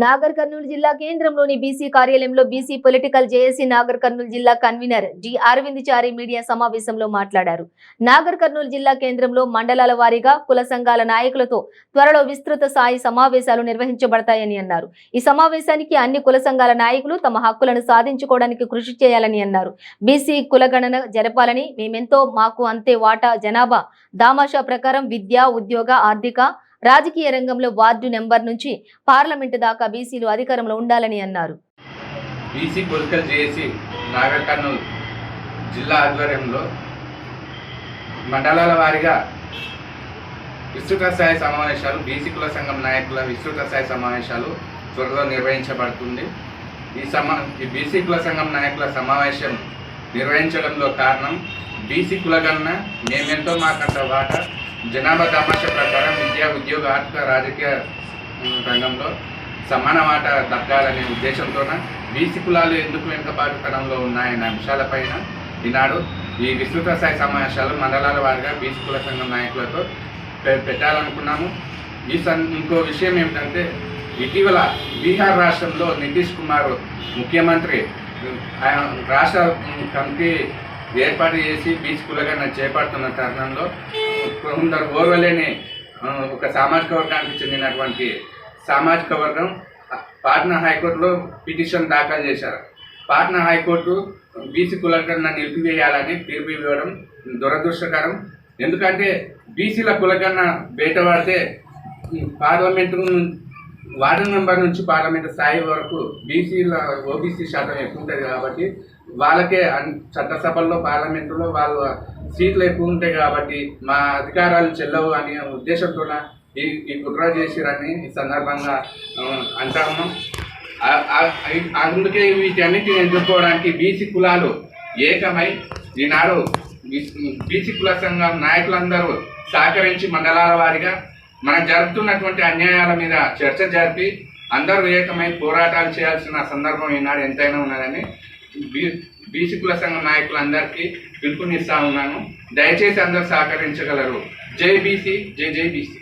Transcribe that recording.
నాగర్ కర్నూలు జిల్లా కేంద్రంలోని బీసీ కార్యాలయంలో BC political JAC Nagar Kurnool జిల్లా convener D Aravind Chari media సమావేశంలో మాట్లాడారు. నాగర్ కర్నూలు జిల్లా కేంద్రంలో మండలాల వారీగా కుల సంఘాల నాయకులతో త్వరలో విస్తృత స్థాయి సమావేశాలు నిర్వహించబడతాయని అన్నారు. ఈ సమావేశానికి అన్ని కుల సంఘాల నాయకులు తమ హక్కులను సాధించుకోవడానికి కృషి చేయాలని అన్నారు. బీసీ కులగణన జరపాలని మేమెంతో మాకు అంతే వాటా జనాభా. దామాషా ప్రకారం విద్య ఉద్యోగ ఆర్థిక రాజకీయ రంగంలో వార్డు నెంబర్ నుంచి పార్లమెంటు దాకా బీసీలు అధికారంలో ఉండాలని అన్నారు. BC political JAC Nagar Kurnool జిల్లా ఆధ్వర్యంలో మండలాల వారీగా విస్తృత స్థాయి సమావేశాలు బీసీ కుల సంఘం నాయకుల విస్తృత స్థాయి సమావేశాలు త్వరలో నిర్వహించబడుతుంది. ఈ సమా ఈ బీసీ కుల సంఘం నాయకుల సమావేశం నిర్వహించడంలో కారణం బీసీ కులగన్న మేమెంతో మాకంత వాటా జనాభా తమాష ప్రకారం విద్యా ఉద్యోగ ఆర్థిక రాజకీయ రంగంలో సమాన మాట దక్కాలనే ఉద్దేశంతోన బీసీ కులాలు ఎందుకు వెనుకబాటుతనంలో ఉన్నాయనే అంశాలపైన ఈనాడు ఈ విస్తృత స్థాయి సమావేశాలు మండలాల వారిగా బీసీ కుల సంఘం నాయకులతో పె- పెట్టాలనుకున్నాము. ఈ సం ఇంకో విషయం ఏమిటంటే ఇటీవల బీహార్ రాష్ట్రంలో నితీష్ కుమార్ ముఖ్యమంత్రి ఆయన రాష్ట్ర కమిటీ ఏర్పాటు చేసి బీచ్ కులగన్న చేపడుతున్న తరుణంలో కొందరు ఓర్వలేని ఒక సామాజిక వర్గానికి చెందినటువంటి సామాజిక వర్గం పాట్నా హైకోర్టులో పిటిషన్ దాఖలు చేశారు. పాట్నా హైకోర్టు బీసీ కులగణన నిలిపివేయాలని తీర్పు ఇవ్వడం దురదృష్టకరం. ఎందుకంటే బీసీల కులగణన బయటపడితే పార్లమెంటు వార్డు మెంబర్ నుంచి పార్లమెంట్ స్థాయి వరకు బీసీల ఓబీసీ శాతం ఎక్కువ ఉంటుంది కాబట్టి వాళ్ళకే అన్- చట్టసభల్లో పార్లమెంటులో వాళ్ళ సీట్లు ఎక్కువ ఉంటాయి కాబట్టి మా అధికారాలు చెల్లవు అనే ఉద్దేశంతో ఈ ఈ కుట్ర చేసిరని ఈ సందర్భంగా అంటాము. అందుకే వీటన్నిటిని ఎదుర్కోవడానికి బీసీ కులాలు ఏకమై ఈనాడు బీసీ కుల సంఘం నాయకులందరూ సహకరించి మండలాల వారిగా మనం జరుపుతున్నటువంటి అన్యాయాల మీద చర్చ జరిపి అందరూ ఏకమై పోరాటాలు చేయాల్సిన సందర్భం ఈనాడు ఎంతైనా ఉన్నదని బీ బీసీ కుల సంఘ నాయకులందరికీ పిలుపునిస్తా ఉన్నాను. దయచేసి అందరూ సహకరించగలరు. జై బీసీ జై జై బీసీ.